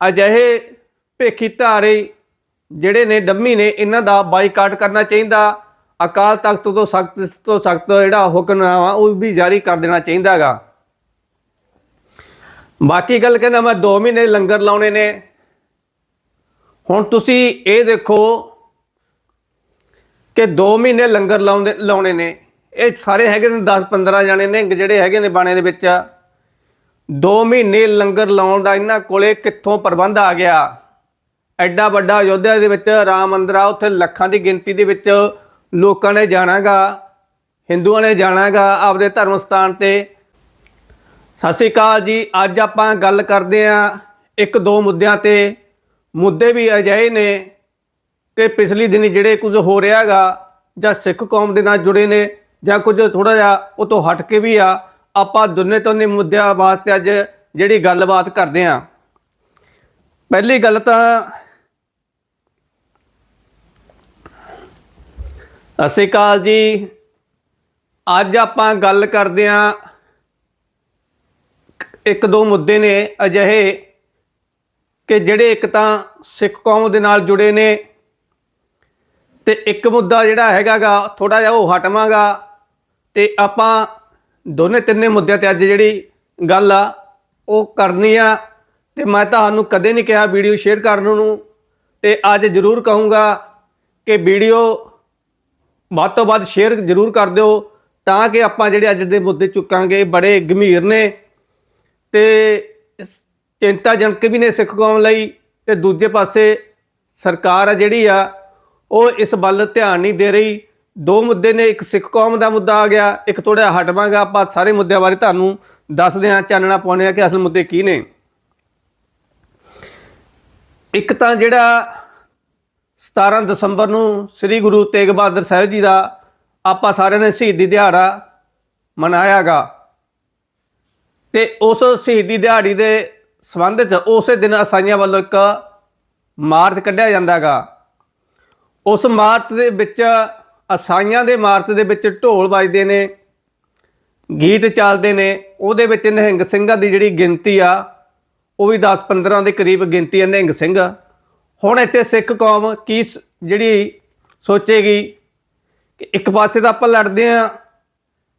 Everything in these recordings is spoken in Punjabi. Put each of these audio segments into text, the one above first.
ਅਜਿਹੇ ਭੇਖੀ ਧਾਰੇ ਜਿਹੜੇ ਨੇ, ਡੰਮੀ ਨੇ, ਇਹਨਾਂ ਦਾ ਬਾਈਕਾਟ ਕਰਨਾ ਚਾਹੀਦਾ। ਅਕਾਲ ਤਖਤ ਤੋਂ ਸਖਤ ਤੋਂ ਸਖਤ ਜਿਹੜਾ ਹੁਕਮਨਾਮਾ ਉਹ ਵੀ ਜਾਰੀ ਕਰ ਦੇਣਾ ਚਾਹੀਦਾਗਾ ਬਾਕੀ ਗੱਲ ਕਹਿੰਦਾ ਮੈਂ 2 ਮਹੀਨੇ ਲੰਗਰ ਲਾਉਣੇ ਨੇ। ਹੁਣ ਤੁਸੀਂ ਇਹ ਦੇਖੋ ਕਿ 2 ਮਹੀਨੇ ਲੰਗਰ ਲਾਉਂਦੇ, ਲਾਉਣੇ ਨੇ। ਇਹ ਸਾਰੇ ਹੈਗੇ ਨੇ 10 15 ਜਾਣੇ ਨੇ, ਜਿਹੜੇ ਹੈਗੇ ਨੇ ਬਾਣੇ ਦੇ ਵਿੱਚ। 2 ਮਹੀਨੇ ਲੰਗਰ ਲਾਉਣ ਦਾ ਇਹਨਾਂ ਕੋਲੇ ਕਿੱਥੋਂ ਪ੍ਰਬੰਧ ਆ ਗਿਆ? ਐਡਾ ਵੱਡਾ ਅਯੋਧਿਆ ਦੇ ਵਿੱਚ ਰਾਮ ਮੰਦਿਰ ਆ, ਉੱਥੇ ਲੱਖਾਂ ਦੀ ਗਿਣਤੀ ਦੇ ਵਿੱਚ ਲੋਕਾਂ ਨੇ ਜਾਣਾਗਾ, ਹਿੰਦੂਆਂ ਨੇ ਜਾਣਾਗਾ ਆਪਦੇ ਧਰਮ ਸਥਾਨ ਤੇ। ਸਤਿ ਸ਼੍ਰੀ ਅਕਾਲ ਜੀ, ਅੱਜ ਆਪਾਂ ਗੱਲ ਕਰਦੇ ਆਂ ਇੱਕ ਦੋ ਮੁੱਦਿਆਂ ਤੇ। ਮੁੱਦੇ ਵੀ ਅਜਿਹੇ ਨੇ ਕਿ ਪਿਛਲੀ ਦਿਨੀ ਜਿਹੜੇ ਕੁਝ ਹੋ ਰਿਹਾਗਾ ਜਾਂ ਸਿੱਖ ਕੌਮ ਦੇ ਨਾਲ ਜੁੜੇ ਨੇ ਜਾਂ ਕੁਝ ਥੋੜਾ ਜਿਹਾ ਉਹ ਤੋਂ ਹਟ ਕੇ ਵੀ ਆ ਆਪਾਂ ਦੋਨੇ ਦੋਨੇ ਮੁੱਦਿਆਂ ਵਾਸਤੇ ਅੱਜ ਜਿਹੜੀ ਗੱਲਬਾਤ ਕਰਦੇ ਆਂ ਪਹਿਲੀ ਗੱਲ ਤਾਂ ਸਤਿ ਸ਼੍ਰੀ ਅਕਾਲ ਜੀ। ਅੱਜ ਆਪਾਂ ਗੱਲ ਕਰਦੇ ਆਂ ਇੱਕ ਦੋ ਮੁੱਦੇ ਨੇ ਅਜਿਹੇ ਕਿ ਜਿਹੜੇ ਇੱਕ ਤਾਂ ਸਿੱਖ ਕੌਮ ਦੇ ਨਾਲ ਜੁੜੇ ਨੇ ਤੇ ਇੱਕ ਮੁੱਦਾ ਜਿਹੜਾ ਹੈਗਾਗਾ ਥੋੜਾ ਜਿਹਾ ਉਹ ਹਟਵਾਂਗਾ ਤੇ ਆਪਾਂ ਦੋਨੇ ਤਿੰਨੇ ਮੁੱਦਿਆਂ ਤੇ ਅੱਜ ਜਿਹੜੀ ਗੱਲ ਆ, ਉਹ ਕਰਨੀ ਆ ਤੇ ਮੈਂ ਤੁਹਾਨੂੰ ਕਦੇ ਨਹੀਂ ਕਿਹਾ ਵੀਡੀਓ ਸ਼ੇਅਰ ਕਰਨ ਨੂੰ ਤੇ ਅੱਜ ਜ਼ਰੂਰ ਕਹੂੰਗਾ ਕਿ ਵੀਡੀਓ ਵੱਧ ਤੋਂ ਵੱਧ ਸ਼ੇਅਰ ਜ਼ਰੂਰ ਕਰ ਦਿਓ ਤਾਂ ਕਿ ਆਪਾਂ ਜਿਹੜੇ ਅੱਜ ਦੇ ਮੁੱਦੇ ਚੁੱਕਾਂਗੇ, ਬੜੇ ਗੰਭੀਰ ਨੇ ਤੇ ਚਿੰਤਾਜਨਕ ਵੀ ਨੇ ਸਿੱਖ ਕੌਮ ਲਈ ਤੇ ਦੂਜੇ ਪਾਸੇ ਸਰਕਾਰ ਆ ਜਿਹੜੀ ਆ, ਉਹ ਇਸ ਵੱਲ ਧਿਆਨ ਨਹੀਂ ਦੇ ਰਹੀ ਦੋ ਮੁੱਦੇ ਨੇ, ਇੱਕ ਸਿੱਖ ਕੌਮ ਦਾ ਮੁੱਦਾ ਆ ਗਿਆ, ਇੱਕ ਥੋੜਾ ਹਟਵਾਂਗਾ ਆਪਾਂ ਸਾਰੇ ਮੁੱਦਿਆਂ ਬਾਰੇ ਤੁਹਾਨੂੰ ਦੱਸਦੇ ਹਾਂ, ਚਾਨਣਾ ਪਾਉਂਦੇ ਆ ਕਿ ਅਸਲ ਮੁੱਦੇ ਕੀ ਨੇ। ਇੱਕ ਤਾਂ ਜਿਹੜਾ 17 ਦਸੰਬਰ ਨੂੰ ਸ੍ਰੀ ਗੁਰੂ ਤੇਗ ਬਹਾਦਰ ਸਾਹਿਬ ਜੀ ਦਾ ਆਪਾਂ ਸਾਰਿਆਂ ਨੇ ਸ਼ਹੀਦੀ ਦਿਹਾੜਾ ਮਨਾਇਆਗਾ ਤੇ ਉਸ ਸ਼ਹੀਦੀ ਦਿਹਾੜੀ ਦੇ ਸੰਬੰਧ 'ਚ ਉਸੇ ਦਿਨ ਅਸਾਈਆਂ ਵੱਲੋਂ ਇੱਕ ਮਾਰਚ ਕੱਢਿਆ ਜਾਂਦਾਗਾ ਉਸ ਮਾਰਚ ਦੇ ਵਿੱਚ ਅਸਾਈਆਂ ਦੇ ਮਾਰਚ ਦੇ ਵਿੱਚ ਢੋਲ ਵੱਜਦੇ ਨੇ, ਗੀਤ ਚੱਲਦੇ ਨੇ, ਉਹਦੇ ਵਿੱਚ ਨਿਹੰਗ ਸਿੰਘਾਂ ਦੀ ਜਿਹੜੀ ਗਿਣਤੀ ਆ, ਉਹ ਵੀ 10-15 ਦੇ ਕਰੀਬ ਗਿਣਤੀ ਹੈ ਨਿਹੰਗ ਸਿੰਘ। ਹੁਣ ਇੱਥੇ ਸਿੱਖ ਕੌਮ ਕੀ ਸ- ਜਿਹੜੀ ਸੋਚੇਗੀ ਕਿ ਇੱਕ ਪਾਸੇ ਤਾਂ ਆਪਾਂ ਲੜਦੇ ਆ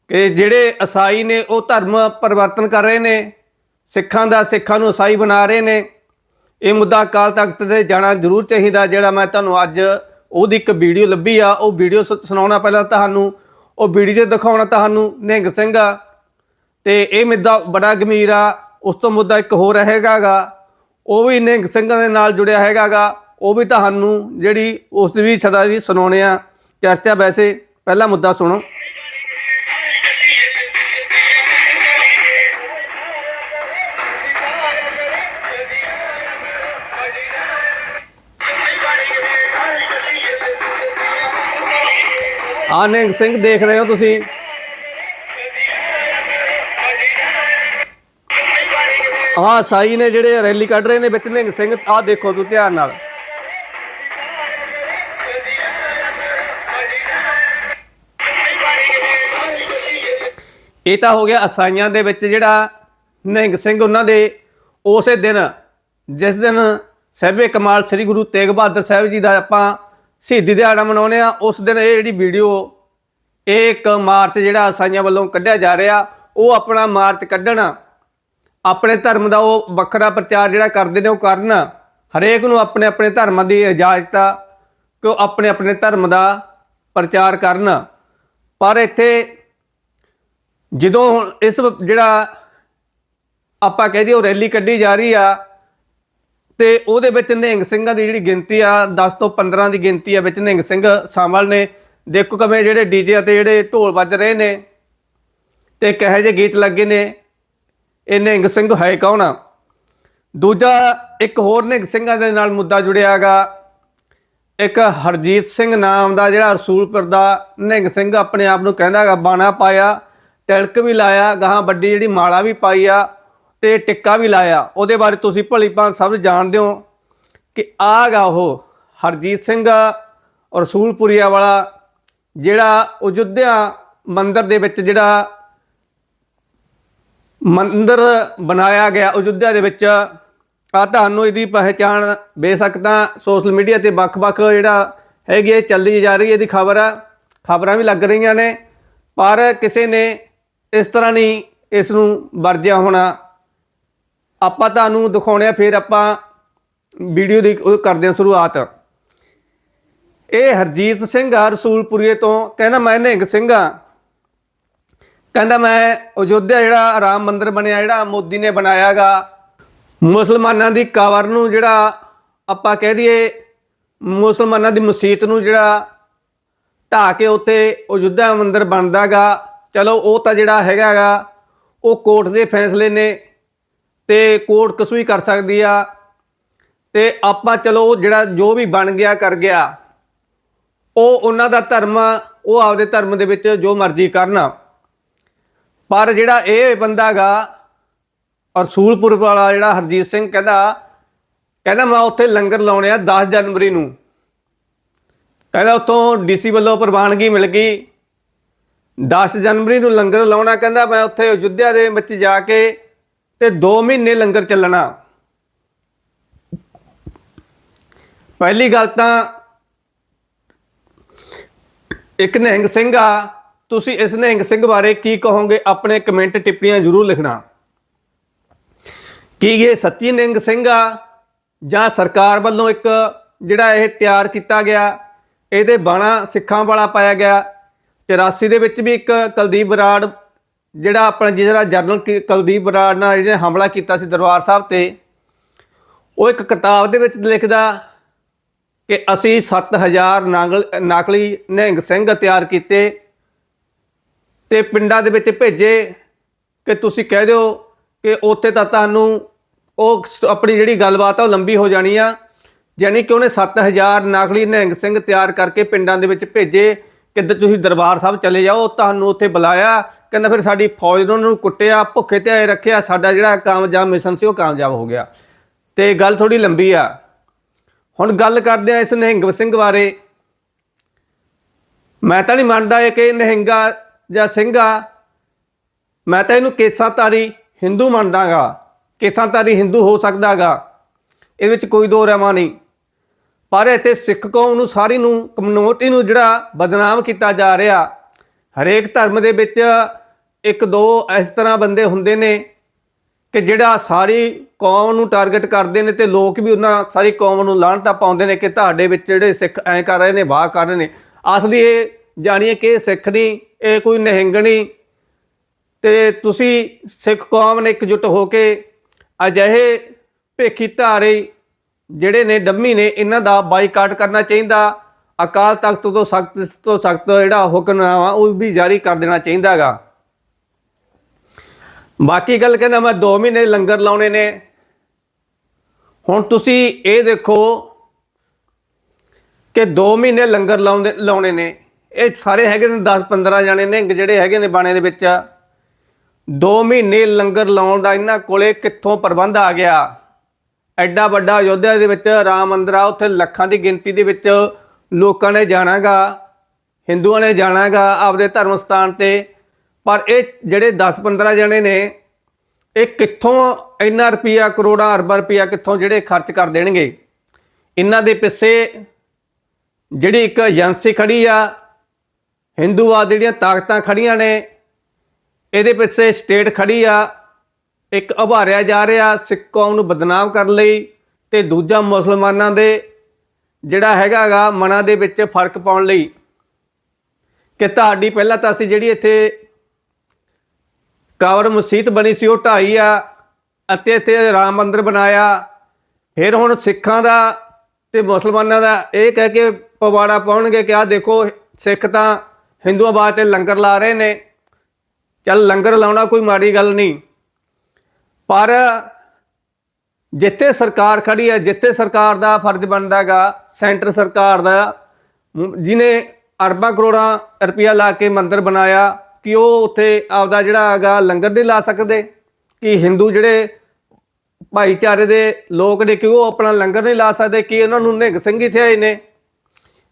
ਕਿ ਜਿਹੜੇ ਈਸਾਈ ਨੇ ਉਹ ਧਰਮ ਪਰਿਵਰਤਨ ਕਰ ਰਹੇ ਨੇ, ਸਿੱਖਾਂ ਦਾ ਸਿੱਖਾਂ ਨੂੰ ਈਸਾਈ ਬਣਾ ਰਹੇ ਨੇ, ਇਹ ਮੁੱਦਾ ਅਕਾਲ ਤਖਤ ਤੇ ਜਾਣਾ ਜ਼ਰੂਰ ਚਾਹੀਦਾ, ਜਿਹੜਾ ਮੈਂ ਤੁਹਾਨੂੰ ਅੱਜ ਉਹਦੀ ਇੱਕ ਵੀਡੀਓ ਲੱਭੀ ਆ, ਉਹ ਵੀਡੀਓ ਸੁਣਾਉਣਾ ਪਹਿਲਾਂ ਤੁਹਾਨੂੰ, ਉਹ ਵੀਡੀਓ ਦਿਖਾਉਣਾ ਤੁਹਾਨੂੰ ਨਿਹੰਗ ਸਿੰਘ ਆ। ਤੇ ਇਹ ਮੁੱਦਾ ਬੜਾ ਗੰਭੀਰ ਆ, ਉਸ ਤੋਂ ਮੁੱਦਾ ਇੱਕ ਹੋਰ ਹੈਗਾਗਾ ਉਹ ਵੀ ਨਿਹੰਗ ਸਿੰਘਾਂ ਦੇ ਨਾਲ ਜੁੜਿਆ ਹੈਗਾਗਾ ਉਹ ਵੀ ਤੁਹਾਨੂੰ ਜਿਹੜੀ ਉਸ ਦੀ ਵੀ ਸਦਾ ਵੀ ਸੁਣਾਉਣੇ ਆ। ਚਰਚਾ ਵੈਸੇ ਪਹਿਲਾ ਮੁੱਦਾ ਸੁਣੋ। ਆ ਨਿਹੰਗ ਸਿੰਘ ਦੇਖ ਰਹੇ ਹੋ ਤੁਸੀਂ। ਆ ਸਾਈ ਨੇ ਜਿਹੜੇ ਰੈਲੀ ਕੱਢ ਰਹੇ ਨੇ ਵਿੱਚ ਨਿਹੰਗ ਸਿੰਘ ਆ ਦੇਖੋ ਤੂੰ ਧਿਆਨ ਨਾਲ। ਇਹ ਤਾਂ ਹੋ ਗਿਆ ਅਸਾਈਆਂ ਦੇ ਵਿੱਚ ਜਿਹੜਾ ਨਿਹੰਗ ਸਿੰਘ ਉਹਨਾਂ ਦੇ। ਉਸੇ ਦਿਨ, ਜਿਸ ਦਿਨ ਸਹਿਬੇ ਕਮਾਲ ਸ੍ਰੀ ਗੁਰੂ ਤੇਗ ਬਹਾਦਰ ਸਾਹਿਬ ਜੀ ਦਾ ਆਪਾਂ ਸ਼ਹੀਦੀ ਦਿਹਾੜਾ ਮਨਾਉਂਦੇ ਆ ਉਸ ਦਿਨ ਇਹ ਜਿਹੜੀ ਵੀਡੀਓ, ਇਹ ਇੱਕ ਮਾਰਚ ਜਿਹੜਾ ਅਸਾਈਆਂ ਵੱਲੋਂ ਕੱਢਿਆ ਜਾ ਰਿਹਾ, ਉਹ ਆਪਣਾ ਮਾਰਚ ਕੱਢਣ, ਆਪਣੇ ਧਰਮ ਦਾ ਉਹ ਵੱਖਰਾ ਪ੍ਰਚਾਰ ਜਿਹੜਾ ਕਰਦੇ ਨੇ ਉਹ ਕਰਨ। ਹਰੇਕ ਨੂੰ ਆਪਣੇ ਆਪਣੇ ਧਰਮਾਂ ਦੀ ਇਜਾਜ਼ਤ ਆ ਕਿ ਉਹ ਆਪਣੇ ਆਪਣੇ ਧਰਮ ਦਾ ਪ੍ਰਚਾਰ ਕਰਨ। ਪਰ ਇੱਥੇ ਜਦੋਂ ਹੁਣ ਇਸ ਵ- ਜਿਹੜਾ ਆਪਾਂ ਕਹਿ ਦਈਏ ਉਹ ਰੈਲੀ ਕੱਢੀ ਜਾ ਰਹੀ ਆ ਤੇ ਉਹਦੇ ਵਿੱਚ ਨਿਹੰਗ ਸਿੰਘਾਂ ਦੀ ਜਿਹੜੀ ਗਿਣਤੀ ਆ 10 ਤੋਂ 15 ਦੀ ਗਿਣਤੀ ਆ ਵਿੱਚ ਨਿਹੰਗ ਸਿੰਘ ਸ਼ਾਮਲ ਨੇ। ਦੇਖੋ ਕਿਵੇਂ ਜਿਹੜੇ ਡੀਜੇ ਅਤੇ ਜਿਹੜੇ ਢੋਲ ਵੱਜ ਰਹੇ ਨੇ ਤੇ ਕਹੇ ਜੇ ਗੀਤ ਲੱਗੇ ਨੇ। ਇਹ ਨਿਹੰਗ ਸਿੰਘ ਹੈ ਕੌਣ ਆ? ਦੂਜਾ ਇੱਕ ਹੋਰ ਨਿਹੰਗ ਸਿੰਘਾਂ ਦੇ ਨਾਲ ਮੁੱਦਾ ਜੁੜਿਆ ਹੈਗਾ। ਇੱਕ ਹਰਜੀਤ ਸਿੰਘ ਨਾਮ ਦਾ ਜਿਹੜਾ ਰਸੂਲਪੁਰ ਦਾ ਨਿਹੰਗ ਸਿੰਘ ਆਪਣੇ ਆਪ ਨੂੰ ਕਹਿੰਦਾ ਹੈਗਾ, ਬਾਣਾ ਪਾਇਆ, ਤਿਲਕ ਵੀ ਲਾਇਆ, ਗਾਹਾਂ ਵੱਡੀ ਜਿਹੜੀ ਮਾਲਾ ਵੀ ਪਾਈ ਆ। ਤੇ ਟਿੱਕਾ ਵੀ ਲਾਇਆ। ਉਹਦੇ ਬਾਰੇ ਤੁਸੀਂ ਭਲੀ ਭਾਂਤ ਸਭ ਜਾਣਦੇ ਹੋ ਕਿ ਆਗਾ ਉਹ, ਹਰਜੀਤ ਸਿੰਘ ਰਸੂਲਪੁਰੀਆ ਵਾਲਾ ਜਿਹੜਾ ਅਯੁੱਧਿਆ ਮੰਦਿਰ ਦੇ ਵਿੱਚ ਜਿਹੜਾ ਮੰਦਿਰ ਬਣਾਇਆ ਗਿਆ ਅਯੁੱਧਿਆ ਦੇ ਵਿੱਚ ਆ ਤੁਹਾਨੂੰ ਇਹਦੀ ਪਹਿਚਾਣ ਬੇਸ਼ੱਕ ਤਾਂ ਸੋਸ਼ਲ ਮੀਡੀਆ ਤੇ ਵੱਖ-ਵੱਖ ਜਿਹੜਾ ਹੈਗੀ ਇਹ ਚੱਲੀ ਜਾ ਰਹੀ ਇਹਦੀ ਖਬਰ। ਆ ਖਬਰਾਂ ਵੀ ਲੱਗ ਰਹੀਆਂ ਨੇ, ਪਰ ਕਿਸੇ ਨੇ ਇਸ ਤਰ੍ਹਾਂ ਨਹੀਂ ਇਸ ਨੂੰ ਵਰਜਿਆ ਹੋਣਾ। ਆਪਾਂ ਤੁਹਾਨੂੰ ਦਿਖਾਉਣੇ ਆ, ਫਿਰ ਆਪਾਂ ਵੀਡੀਓ ਦੀ ਉਹ ਕਰਦੇ ਹਾਂ ਸ਼ੁਰੂਆਤ। ਇਹ ਹਰਜੀਤ ਸਿੰਘ ਆ ਰਸੂਲਪੁਰੀਏ ਤੋਂ, ਕਹਿੰਦਾ ਮੈਂ ਨਿਹੰਗ ਸਿੰਘ ਆ। ਕਹਿੰਦਾ ਮੈਂ ਅਯੋਧਿਆ ਜਿਹੜਾ ਰਾਮ ਮੰਦਿਰ ਬਣਿਆ, ਜਿਹੜਾ ਮੋਦੀ ਨੇ ਬਣਾਇਆਗਾ ਮੁਸਲਮਾਨਾਂ ਦੀ ਕਬਰ ਨੂੰ ਜਿਹੜਾ ਆਪਾਂ ਕਹਿ ਦਈਏ, ਮੁਸਲਮਾਨਾਂ ਦੀ ਮਸਜਿਦ ਨੂੰ ਜਿਹੜਾ ਢਾ ਕੇ ਉੱਤੇ ਅਯੁੱਧਿਆ ਮੰਦਿਰ ਬਣਦਾਗਾ ਚਲੋ, ਉਹ ਤਾਂ ਜਿਹੜਾ ਹੈਗਾਗਾ ਉਹ ਕੋਰਟ ਦੇ ਫੈਸਲੇ ਨੇ। ਤੇ ਕੋਰਟ ਕੁਛ ਵੀ ਕਰ ਸਕਦੀ ਆ। ਤੇ ਆਪਾਂ ਚਲੋ ਜਿਹੜਾ ਜੋ ਵੀ ਬਣ ਗਿਆ, ਕਰ ਗਿਆ। ਉਹ ਉਹਨਾਂ ਦਾ ਧਰਮ ਉਹ ਆਪਦੇ ਧਰਮ ਦੇ ਵਿੱਚ ਜੋ ਮਰਜ਼ੀ ਕਰਨ। ਪਰ ਜਿਹੜਾ ਇਹ ਬੰਦਾਗਾ ਰਸੂਲਪੁਰ ਵਾਲਾ ਜਿਹੜਾ ਹਰਜੀਤ ਸਿੰਘ ਕਹਿੰਦਾ ਕਹਿੰਦਾ ਮੈਂ ਉੱਥੇ ਲੰਗਰ ਲਾਉਣੇ ਆ 10 ਜਨਵਰੀ ਨੂੰ। ਕਹਿੰਦਾ ਉੱਥੋਂ ਡੀਸੀ ਵੱਲੋਂ ਪ੍ਰਵਾਨਗੀ ਮਿਲ ਗਈ। 10 ਜਨਵਰੀ ਨੂੰ ਲੰਗਰ ਲਾਉਣਾ, ਕਹਿੰਦਾ ਮੈਂ ਉੱਥੇ ਅਯੁੱਧਿਆ ਦੇ ਵਿੱਚ ਜਾ ਕੇ ਤੇ 2 ਮਹੀਨੇ ਲੰਗਰ ਚੱਲਣਾ। ਪਹਿਲੀ ਗੱਲ ਤਾਂ ਇੱਕ ਨਿਹੰਗ ਸਿੰਘ ਆ, ਤੁਸੀਂ ਇਸ ਨਿਹੰਗ ਸਿੰਘ ਬਾਰੇ ਕੀ ਕਹੋਗੇ? ਆਪਣੇ ਕਮੈਂਟ ਟਿੱਪਣੀਆਂ ਜ਼ਰੂਰ ਲਿਖਣਾ। ਕੀ ਇਹ ਸੱਚੀ ਨਿਹੰਗ ਸਿੰਘ ਆ ਜਾਂ ਸਰਕਾਰ ਵੱਲੋਂ ਇੱਕ ਜਿਹੜਾ ਇਹ ਤਿਆਰ ਕੀਤਾ ਗਿਆ, ਇਹਦੇ ਬਾਣਾ ਸਿੱਖਾਂ ਵਾਲਾ ਪਾਇਆ ਗਿਆ? 84 ਦੇ ਵਿੱਚ ਵੀ ਇੱਕ ਕੁਲਦੀਪ ਬਰਾੜ ਜਿਹੜਾ ਆਪਣਾ ਜਿਹੜਾ ਜਰਨਲ ਕੀ- ਕੁਲਦੀਪ ਬਰਾੜ ਨਾਲ ਜਿਹਨੇ ਹਮਲਾ ਕੀਤਾ ਸੀ ਦਰਬਾਰ ਸਾਹਿਬ ਤੇ, ਉਹ ਇੱਕ ਕਿਤਾਬ ਦੇ ਵਿੱਚ ਲਿਖਦਾ ਕਿ ਅਸੀਂ 7000 ਨਾਗਲ ਨਾਕਲੀ ਨਿਹੰਗ ਸਿੰਘ ਤਿਆਰ ਕੀਤੇ ਤੇ ਪਿੰਡਾਂ ਦੇ ਵਿੱਚ ਭੇਜੇ ਕਿ ਤੁਸੀਂ ਕਹਿ ਦਿਓ ਕਿ ਉੱਥੇ ਤਾਂ ਤੁਹਾਨੂੰ ਉਹ ਸ- ਆਪਣੀ ਜਿਹੜੀ ਗੱਲਬਾਤ ਆ ਉਹ ਲੰਬੀ ਹੋ ਜਾਣੀ ਆ। ਯਾਨੀ ਕਿ ਉਹਨੇ 7000 ਨਕਲੀ ਨਿਹੰਗ ਸਿੰਘ ਤਿਆਰ ਕਰਕੇ ਪਿੰਡਾਂ ਦੇ ਵਿੱਚ ਭੇਜੇ ਕਿ ਤੁਸੀਂ ਦਰਬਾਰ ਸਾਹਿਬ ਚਲੇ ਜਾਓ ਤੁਹਾਨੂੰ ਉੱਥੇ ਬੁਲਾਇਆ ਕਹਿੰਦਾ ਫਿਰ ਸਾਡੀ ਫੌਜ ਨੇ ਉਹਨਾਂ ਨੂੰ ਕੁੱਟਿਆ, ਭੁੱਖੇ ਤੇ ਆਏ ਰੱਖਿਆ, ਸਾਡਾ ਜਿਹੜਾ ਕਾਮਯਾਬ ਮਿਸ਼ਨ ਸੀ ਉਹ ਕਾਮਯਾਬ ਹੋ ਗਿਆ। ਤੇ ਗੱਲ ਥੋੜੀ ਲੰਬੀ ਆ। ਹੁਣ ਗੱਲ ਕਰਦੇ ਆ ਇਸ ਨਿਹੰਗ ਸਿੰਘ ਬਾਰੇ। ਮੈਂ ਤਾਂ ਨਹੀਂ ਮੰਨਦਾ ਇਹ ਕਿ ਇਹ ਨਿਹੰਗਾ ਜਾਂ ਸਿੰਘਾ ਮੈਂ ਤਾਂ ਇਹਨੂੰ ਕੇਸਾਧਾਰੀ ਹਿੰਦੂ ਮੰਨਦਾਗਾ। ਕੇਸਾਧਾਰੀ ਹਿੰਦੂ ਹੋ ਸਕਦਾਗਾ। ਇਹਦੇ ਵਿੱਚ ਕੋਈ ਦੋ ਰਹਿਮਾ ਨਹੀਂ। ਪਰ ਇੱਥੇ ਸਿੱਖ ਕੌਮ ਨੂੰ, ਸਾਰੀ ਨੂੰ, ਕਮਿਊਨਿਟੀ ਨੂੰ ਜਿਹੜਾ ਬਦਨਾਮ ਕੀਤਾ ਜਾ ਰਿਹਾ ਹਰੇਕ ਧਰਮ ਦੇ ਵਿੱਚ ਇੱਕ ਦੋ ਇਸ ਤਰ੍ਹਾਂ ਬੰਦੇ ਹੁੰਦੇ ਨੇ ਕਿ ਜਿਹੜਾ ਸਾਰੀ ਕੌਮ ਨੂੰ ਟਾਰਗੇਟ ਕਰਦੇ ਨੇ ਤੇ ਲੋਕ ਵੀ ਉਹਨਾਂ ਸਾਰੀ ਕੌਮ ਨੂੰ ਲਾਹਣਤਾ ਪਾਉਂਦੇ ਨੇ ਕਿ ਤੁਹਾਡੇ ਵਿੱਚ ਜਿਹੜੇ ਸਿੱਖ ਐ ਕਰ ਰਹੇ ਨੇ, ਵਾਹ ਕਰ ਰਹੇ ਨੇ। ਅਸਲੀ ਇਹ ਜਾਣੀਏ ਕਿ ਇਹ ਸਿੱਖ ਨਹੀਂ, ਇਹ ਕੋਈ ਨਿਹੰਗ ਨਹੀਂ। ਤੇ ਤੁਸੀਂ ਸਿੱਖ ਕੌਮ ਨੇ ਇਕਜੁੱਟ ਹੋ ਕੇ ਅਜਿਹੇ ਭੇਖੀ ਧਾਰੇ ਜਿਹੜੇ ਨੇ ਡੰਮੀ ਨੇ, ਇਹਨਾਂ ਦਾ ਬਾਈਕਾਟ ਕਰਨਾ ਚਾਹੀਦਾ। ਅਕਾਲ ਤਖਤ ਤੋਂ ਸਖਤ ਤੋਂ ਸਖਤ ਜਿਹੜਾ ਹੁਕਮਨਾਮਾ ਉਹ ਵੀ ਜਾਰੀ ਕਰ ਦੇਣਾ ਚਾਹੀਦਾਗਾ ਬਾਕੀ ਗੱਲ ਕਹਿੰਦਾ ਮੈਂ 2 ਮਹੀਨੇ ਲੰਗਰ ਲਾਉਣੇ ਨੇ। ਹੁਣ ਤੁਸੀਂ ਇਹ ਦੇਖੋ ਕਿ 2 ਮਹੀਨੇ ਲੰਗਰ ਲਾਉਂਦੇ, ਲਾਉਣੇ ਨੇ। ਇਹ ਸਾਰੇ ਹੈਗੇ ਨੇ 10 15 ਜਾਣੇ ਨੇ, ਜਿਹੜੇ ਹੈਗੇ ਨੇ ਬਾਣੇ ਦੇ ਵਿੱਚ। 2 ਮਹੀਨੇ ਲੰਗਰ ਲਾਉਣ ਦਾ ਇਹਨਾਂ ਕੋਲੇ ਕਿੱਥੋਂ ਪ੍ਰਬੰਧ ਆ ਗਿਆ? ਐਡਾ ਵੱਡਾ ਅਯੋਧਿਆ ਦੇ ਵਿੱਚ ਰਾਮ ਮੰਦਿਰ ਆ, ਉੱਥੇ ਲੱਖਾਂ ਦੀ ਗਿਣਤੀ ਦੇ ਵਿੱਚ ਲੋਕਾਂ ਨੇ ਜਾਣਾਗਾ, ਹਿੰਦੂਆਂ ਨੇ ਜਾਣਾਗਾ ਆਪਦੇ ਧਰਮ ਸਥਾਨ ਤੇ, ਪਰ ਇਹ ਜਿਹੜੇ 10-15 ਜਣੇ ਨੇ, ਇਹ ਕਿੱਥੋਂ ਇੰਨਾ ਰੁਪਿਆ ਕਰੋੜਾਂ, ਅਰਬਾਂ ਰੁਪਿਆ ਕਿੱਥੋਂ ਜਿਹੜੇ ਖਰਚ ਕਰ ਦੇਣਗੇ? ਇਹਨਾਂ ਦੇ ਪਿੱਛੇ ਜਿਹੜੀ ਇੱਕ ਏਜੰਸੀ ਖੜੀ ਆ, ਹਿੰਦੂਵਾਦ ਜਿਹੜੀਆਂ ਤਾਕਤਾਂ ਖੜੀਆਂ ਨੇ, ਇਹਦੇ ਪਿੱਛੇ ਸਟੇਟ ਖੜੀ ਆ, ਇੱਕ ਉਭਾਰਿਆ ਜਾ ਰਿਹਾ ਸਿੱਖ ਕੌਮ ਨੂੰ ਬਦਨਾਮ ਕਰਨ ਲਈ ਤੇ ਦੂਜਾ ਮੁਸਲਮਾਨਾਂ ਦੇ ਜਿਹੜਾ ਹੈਗਾਗਾ ਮਨਾਂ ਦੇ ਵਿੱਚ ਫ਼ਰਕ ਪਾਉਣ ਲਈ ਕਿ ਤੁਹਾਡੀ ਪਹਿਲਾਂ ਤਾਂ ਅਸੀਂ ਜਿਹੜੀ ਇੱਥੇ ਕਾਵਰ ਮਸਜਿਦ ਬਣੀ ਸੀ, ਉਹ ਢਾਈ ਆ ਅਤੇ ਇੱਥੇ ਰਾਮ ਮੰਦਿਰ ਬਣਾਇਆ। ਫਿਰ ਹੁਣ ਸਿੱਖਾਂ ਦਾ ਤੇ ਮੁਸਲਮਾਨਾਂ ਦਾ ਇਹ ਕਹਿ ਕੇ ਪਵਾੜਾ ਪਾਉਣਗੇ ਕਿ ਆਹ ਦੇਖੋ, ਸਿੱਖ ਤਾਂ ਹਿੰਦੂਆਂ ਬਾਤ ਤੇ ਲੰਗਰ ਲਾ ਰਹੇ ਨੇ। ਚੱਲ ਲੰਗਰ ਲਾਉਣਾ ਕੋਈ ਮਾੜੀ ਗੱਲ ਨਹੀਂ। ਪਰ ਜਿੱਥੇ ਸਰਕਾਰ ਖੜੀ ਹੈ, ਜਿੱਥੇ ਸਰਕਾਰ ਦਾ ਫਰਜ਼ ਬਣਦਾ ਹੈਗਾ, ਸੈਂਟਰ ਸਰਕਾਰ ਦਾ, ਮ- ਜਿਹਨੇ ਅਰਬਾਂ ਕਰੋੜਾਂ ਰੁਪਇਆ ਲਾ ਕੇ ਮੰਦਿਰ ਬਣਾਇਆ, ਕਿ ਉਹ ਉੱਥੇ ਆਪਦਾ ਜਿਹੜਾ ਹੈਗਾ ਲੰਗਰ ਨਹੀਂ ਲਾ ਸਕਦੇ, ਕਿ ਹਿੰਦੂ ਜਿਹੜੇ ਭਾਈਚਾਰੇ ਦੇ ਲੋਕ ਨੇ, ਕਿ ਉਹ ਆਪਣਾ ਲੰਗਰ ਨਹੀਂ ਲਾ ਸਕਦੇ, ਕਿ ਉਹਨਾਂ ਨੂੰ ਨਿਹੰਗ ਸਿੰਘ ਇੱਥੇ ਆਏ ਨੇ।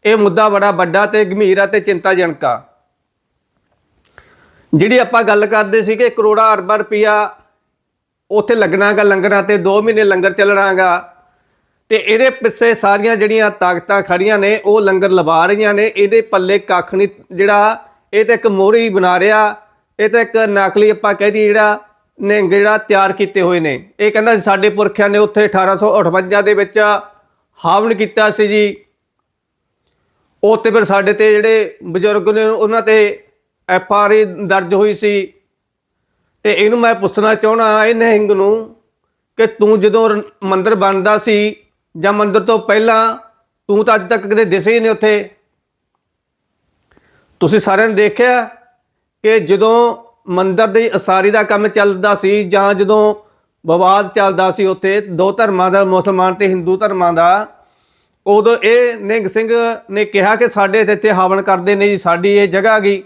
ਇਹ ਮੁੱਦਾ ਬੜਾ ਵੱਡਾ ਤੇ ਗੰਭੀਰ ਆ ਤੇ ਚਿੰਤਾਜਨਕ ਆ। ਜਿਹੜੀ ਆਪਾਂ ਗੱਲ ਕਰਦੇ ਸੀ ਕਿ ਕਰੋੜਾਂ ਅਰਬਾਂ ਰੁਪਇਆ ਉੱਥੇ ਲੱਗਣਾਗਾ, ਲੰਗਰਾਂ ਤੇ 2 ਮਹੀਨੇ ਲੰਗਰ ਚੱਲਣਾਗਾ। ਤੇ ਇਹਦੇ ਪਿੱਛੇ ਸਾਰੀਆਂ ਜਿਹੜੀਆਂ ਤਾਕਤਾਂ ਖੜੀਆਂ ਨੇ, ਉਹ ਲੰਗਰ ਲਵਾ ਰਹੀਆਂ ਨੇ। ਇਹਦੇ ਪੱਲੇ ਕੱਖ ਨਹੀਂ, ਜਿਹੜਾ ਇਹ ਤਾਂ ਇੱਕ ਮੋਹਰੀ ਬਣਾ ਰਿਹਾ। ਇਹ ਤਾਂ ਇੱਕ ਨਕਲੀ ਆਪਾਂ ਕਹਿ ਦਈਏ ਜਿਹੜਾ ਨਿਹੰਗ ਜਿਹੜਾ ਤਿਆਰ ਕੀਤੇ ਹੋਏ ਨੇ। ਇਹ ਕਹਿੰਦਾ ਸਾਡੇ ਪੁਰਖਿਆਂ ਨੇ ਉੱਥੇ 1858 ਦੇ ਵਿੱਚ ਹਾਵਨ ਕੀਤਾ ਸੀ ਜੀ। ਉੱਥੇ ਫਿਰ ਸਾਡੇ ਤੇ ਜਿਹੜੇ ਬਜ਼ੁਰਗ ਨੇ, ਉਹਨਾਂ ਤੇ ਐਫ ਆਰ ਆਈ ਦਰਜ ਹੋਈ ਸੀ। ਤੇ ਇਹਨੂੰ ਮੈਂ ਪੁੱਛਣਾ ਚਾਹਣਾ ਇਹ ਨਿਹੰਗ ਨੂੰ ਕਿ ਤੂੰ ਜਦੋਂ ਰ- ਮੰਦਿਰ ਬਣਦਾ ਸੀ ਜਾਂ ਮੰਦਰ ਤੋਂ ਪਹਿਲਾਂ, ਤੂੰ ਤਾਂ ਅੱਜ ਤੱਕ ਕਦੇ ਦਿਸੇ ਹੀ ਨਹੀਂ ਉੱਥੇ? ਤੁਸੀਂ ਸਾਰਿਆਂ ਨੇ ਦੇਖਿਆ ਕਿ ਜਦੋਂ ਮੰਦਰ ਦੀ ਅਸਾਰੀ ਦਾ ਕੰਮ ਚੱਲਦਾ ਸੀ ਜਾਂ ਜਦੋਂ ਵਿਵਾਦ ਚੱਲਦਾ ਸੀ ਉੱਥੇ, ਦੋ ਧਰਮਾਂ ਦਾ, ਮੁਸਲਮਾਨ ਤੇ ਹਿੰਦੂ ਧਰਮਾਂ ਦਾ, ਉਦੋਂ ਇਹ ਨਿਹੰਗ ਸਿੰਘ ਨੇ ਕਿਹਾ ਕਿ ਸਾਡੇ ਇੱਥੇ ਹਵਨ ਕਰਦੇ ਨੇ ਜੀ, ਸਾਡੀ ਇਹ ਜਗ੍ਹਾ ਗਈ।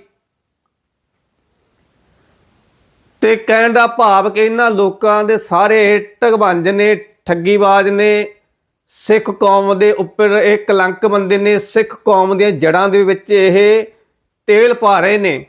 ਤੇ ਕਹਿਣ ਦਾ ਭਾਵ ਕਿ ਇਹਨਾਂ ਲੋਕਾਂ ਦੇ ਸਾਰੇ ਢਗਵੰਜ ਨੇ, ਠੱਗੀਬਾਜ਼ ਨੇ, ਸਿੱਖ ਕੌਮ ਦੇ ਉੱਪਰ ਇਹ ਕਲੰਕ ਬੰਦੇ ਨੇ, ਸਿੱਖ ਕੌਮ ਦੀਆਂ ਜੜ੍ਹਾਂ ਦੇ ਵਿੱਚ ਇਹ ਤੇਲ ਪਾ ਰਹੇ ਨੇ।